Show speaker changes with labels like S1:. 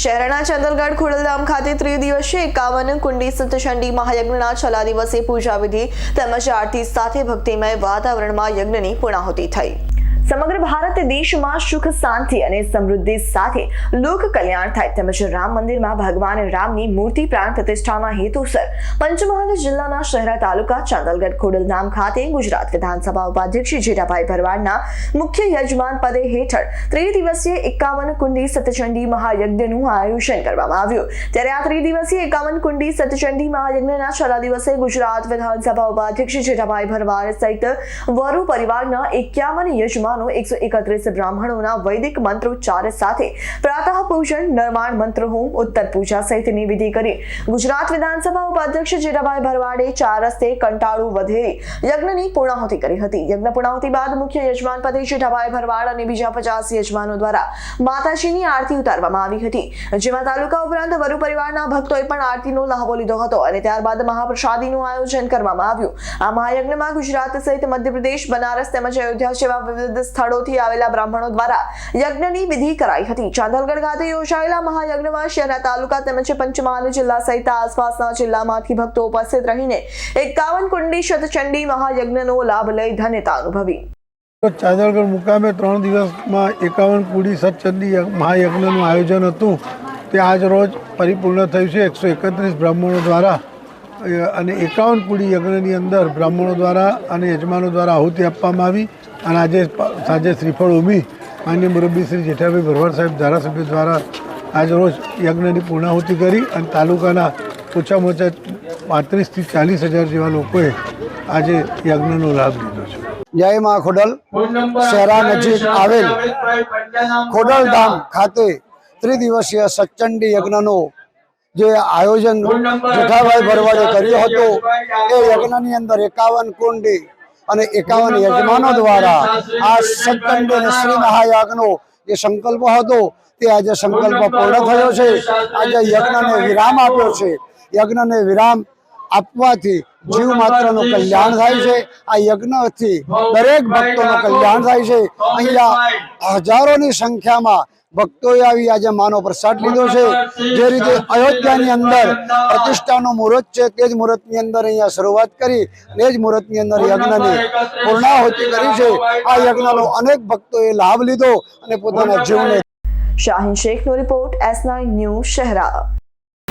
S1: શહેરના ચંદલગઢ ખોડલધામ ખાતે ત્રિદિવસીય એકાવન કુંડી સતચંડી મહાયજ્ઞના છેલ્લા દિવસે પૂજા વિધિ તેમજ આરતી સાથે ભક્તિમય વાતાવરણમાં યજ્ઞની પૂર્ણાહુતિ થઈ. સમગ્ર ભારત દેશમાં સુખ, શાંતિ અને સમૃદ્ધિ સાથે લોક કલ્યાણ થાય તેમજ રામ મંદિરમાં ભગવાન રામની મૂર્તિ પ્રાણ પ્રતિષ્ઠાના હેતુસર પંચમહાલ જિલ્લાના શહેરા તાલુકા ચાંદલગઢ ખોડલધામ ખાતે ગુજરાત વિધાનસભા ઉપાધ્યક્ષ જીરાભાઈ ભરવાડના મુખ્ય યજમાન પદે હેઠળ ત્રિદિવસીય એકાવન કુંડી સતચંડી મહાયજ્ઞનું આયોજન કરવામાં આવ્યું. ત્યારે આ ત્રિદિવસીય એકાવન કુંડી સતચંડી મહાયજ્ઞના છેલ્લા દિવસે ગુજરાત વિધાનસભા ઉપાધ્યક્ષ જીરાભાઈ ભરવાડ સહિત વરુ પરિવારના એકાવન યજમાનો એકસો એકત્રીસ બ્રાહ્મણોના વૈદિક મંત્રોચ્ચાર સાથે પ્રાતઃ પૂજન નિર્માણ મંત્ર હોમ, ઉત્તર પૂજા સહિતની વિધિ કરી. ગુજરાત વિધાનસભા ઉપાધ્યક્ષ જીરાભાઈ ભરવાડે ચાર રસ્તે કંટાળું વધેરી યજ્ઞની પૂર્ણાહુતિ કરી હતી. યજ્ઞ પૂર્ણાહુતિ બાદ મુખ્ય યજમાન પતિ જીરાભાઈ ભરવાડ અને બીજા પચાસ યજમાનો દ્વારા માતાજીની આરતી ઉતારવામાં આવી હતી. જેમાં તાલુકા ઉપરાંત વરુ પરિવારના ભક્તોએ પણ આરતીનો લહાવો લીધો હતો અને ત્યારબાદ મહાપ્રસાદીનું આયોજન કરવામાં આવ્યું. આ મહાયજ્ઞમાં ગુજરાત સહિત મધ્યપ્રદેશ, બનારસ તેમજ અયોધ્યા જેવા વિવિધ સ્થળોથી આવેલા બ્રાહ્મણો દ્વારા યજ્ઞની વિધિ કરાઈ હતી. ચાંદલગઢ ખાતે યોજાયેલા મહાયજ્ઞમાં શહેરના તાલુકા તેમજ પંચમહાલ જિલ્લા સહિત આસપાસના જિલ્લામાંથી ભક્તો ઉપસ્થિત રહીને એકાવન કુંડી શતચંડી મહાયજ્ઞનો લાભ લઈ ધન્યતા અનુભવી.
S2: તો ચાદરગઢ મુકામે ત્રણ દિવસમાં એકાવન કુડી સતચંડી મહાયજ્ઞનું આયોજન હતું. તે આજ રોજ પરિપૂર્ણ થયું છે એકસો એકત્રીસ બ્રાહ્મણો દ્વારા. અને એકાવન કુડી યજ્ઞની અંદર બ્રાહ્મણો દ્વારા અને યજમાનો દ્વારા આહુતિ આપવામાં આવી અને આજે સાંજે શ્રીફળ ઉમી માન્ય મુરબ્બી શ્રી જેઠાભાઈ ભરવાડ સાહેબ ધારાસભ્ય દ્વારા આજ રોજ યજ્ઞની પૂર્ણાહુતિ કરી અને તાલુકાના ઓછામાં ઓછા પાંત્રીસથી ચાલીસ હજાર જેવા લોકોએ આજે યજ્ઞનો લાભ લીધો છે.
S3: જય માં ખોડલ. શહેરા નજીક આવેલ ખોડલ ધામ ખાતે ત્રિદિવસીય સચંડી યજ્ઞનો જે આયોજન જેઠાભાઈ ભરવાડે કર્યું હતું એ યજ્ઞની અંદર એકાવન કુંડી અને એકાવન યજમાનો દ્વારા આ સત્તંડ અને શ્રી મહાયાગનો જે સંકલ્પ હતો તે આજે સંકલ્પ પૂર્ણ થયો છે. આજે યજ્ઞને વિરામ આપ્યો છે. યજ્ઞને વિરામ આપવાથી જીવ માત્રનું કલ્યાણ થાય છે. આ યજ્ઞથી દરેક ભક્તોનું કલ્યાણ થાય છે. અહીંયા હજારોની સંખ્યામાં ભક્તોએ આવી આજે માનો પ્રસાદ લીધો છે. જે રીતે અયોધ્યાની અંદર પ્રતિષ્ઠાનું મુહૂર્ત છે તે જ મુહૂર્તની અંદર અહીંયા શરૂઆત કરી અને એ જ મુહૂર્તની અંદર યજ્ઞની પૂર્ણાહુતિ કરી છે. આ યજ્ઞનો અનેક ભક્તોએ લાભ લીધો અને પોતાના જીવને
S1: Shaheen શેખનો report S nine news Shahera.